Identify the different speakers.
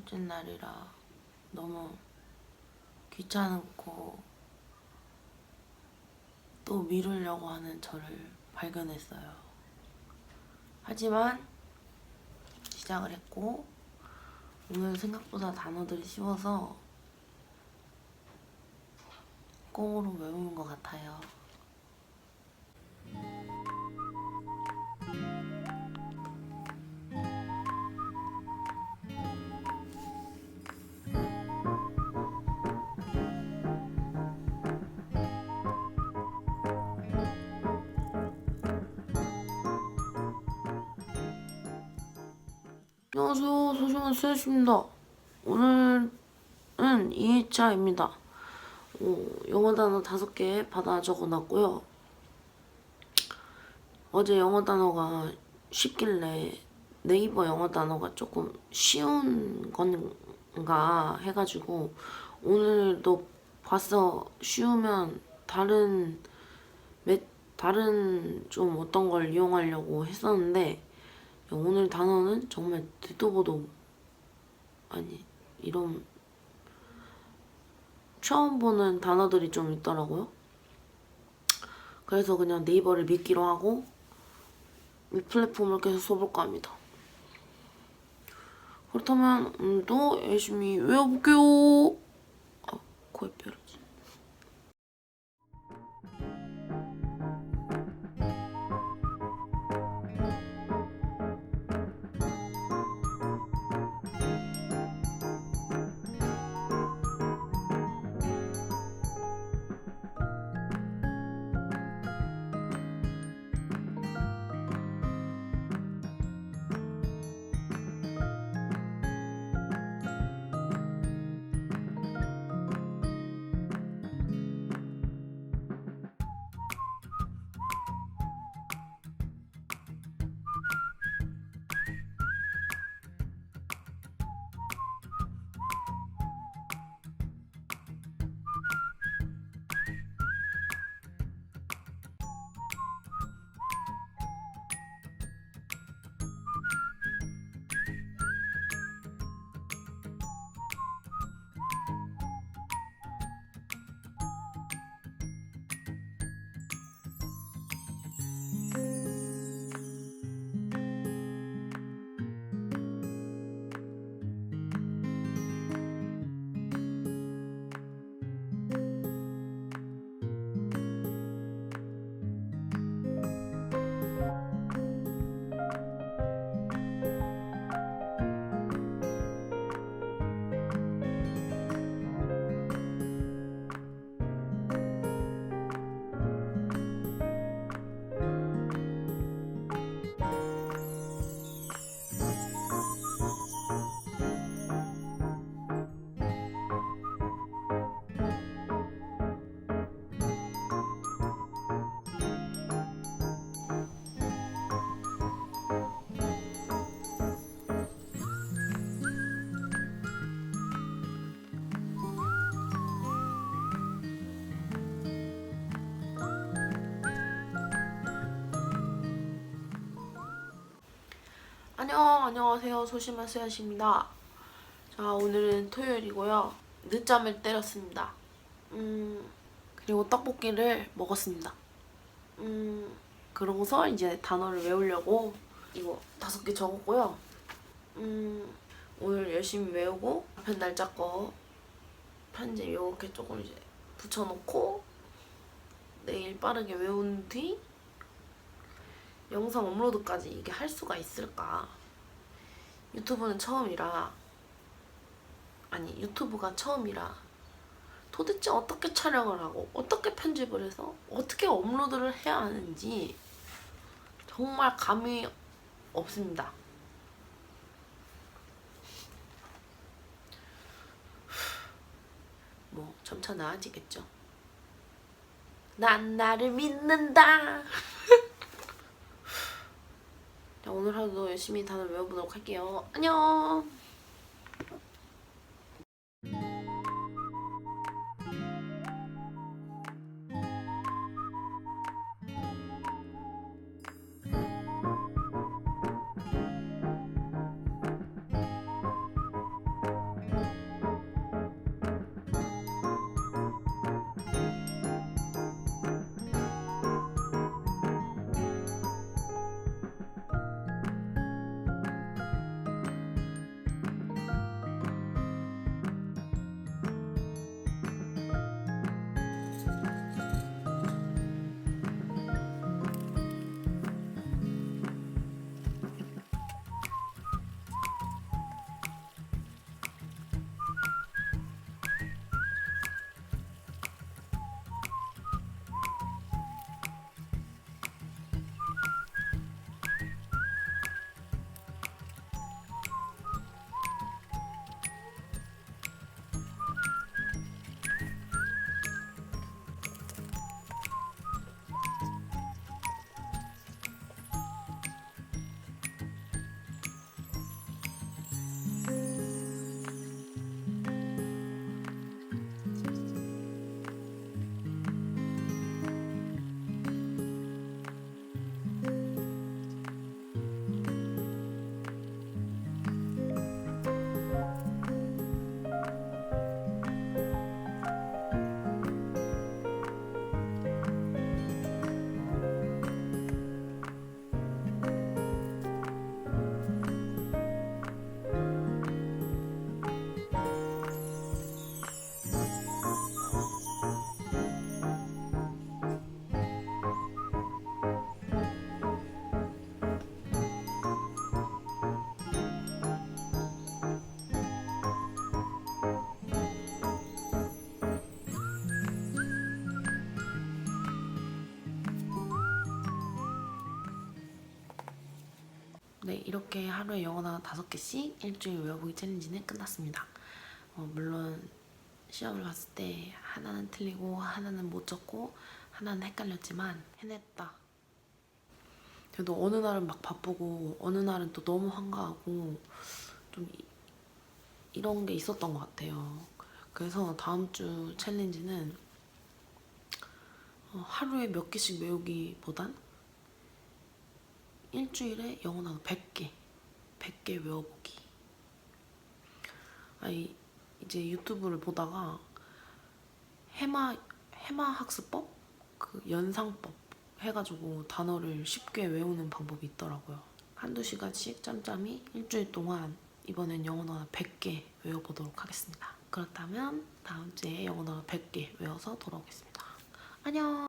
Speaker 1: 첫째 날이라 너무 귀찮고 또 미루려고 하는 저를 발견했어요. 하지만 시작을 했고 오늘 생각보다 단어들이 쉬워서 꽁으로 외우는 것 같아요. 안녕하세요. 소중한 수현씨입니다. 오늘은 2회차입니다. 어, 영어 단어 다섯 개 받아 적어놨고요. 어제 영어 단어가 쉽길래 네이버 영어 단어가 조금 쉬운 건가 해가지고 오늘도 봤어 쉬우면 다른 몇 다른 좀 어떤 걸 이용하려고 했었는데 오늘 단어는 정말 듣도 보도 아니 이런 처음 보는 단어들이 좀 있더라고요. 그래서 그냥 네이버를 믿기로 하고 이 플랫폼을 계속 써볼까 합니다. 그렇다면 오늘도 열심히 외워볼게요. 아, 코에 뼈르 안녕, 안녕하세요. 소심한 수연씨입니다. 자, 오늘은 토요일이고요. 늦잠을 때렸습니다. 음, 그리고 떡볶이를 먹었습니다. 음, 그러고서 이제 단어를 외우려고 이거 다섯 개 적었고요. 음, 오늘 열심히 외우고 앞에 날짜 거 편지 이렇게 조금 이제 붙여놓고 내일 빠르게 외운 뒤 영상 업로드까지 이게 할 수가 있을까? 유튜브는 처음이라 아니 유튜브가 처음이라 도대체 어떻게 촬영을 하고 어떻게 편집을 해서 어떻게 업로드를 해야 하는지 정말 감이 없습니다. 뭐 점차 나아지겠죠. 난 나를 믿는다. 자, 오늘 하루도 열심히 단어 외워보도록 할게요. 안녕! 네, 이렇게 하루에 영어 단어 다섯 개씩 일주일 외워보기 챌린지는 끝났습니다. 어, 물론 시험을 봤을 때 하나는 틀리고 하나는 못 적고 하나는 헷갈렸지만 해냈다. 그래도 어느 날은 막 바쁘고 어느 날은 또 너무 한가하고 좀 이- 이런 게 있었던 것 같아요. 그래서 다음 주 챌린지는 어, 하루에 몇 개씩 외우기보단 일주일에 영어 단어 100개, 100개 외워보기. 아니 이제 유튜브를 보다가 해마 해마 학습법, 그 연상법 해가지고 단어를 쉽게 외우는 방법이 있더라고요. 한두 시간씩 짬짬이 일주일 동안 이번엔 영어 단어 100개 외워보도록 하겠습니다. 그렇다면 다음 주에 영어 단어 100개 외워서 돌아오겠습니다. 안녕.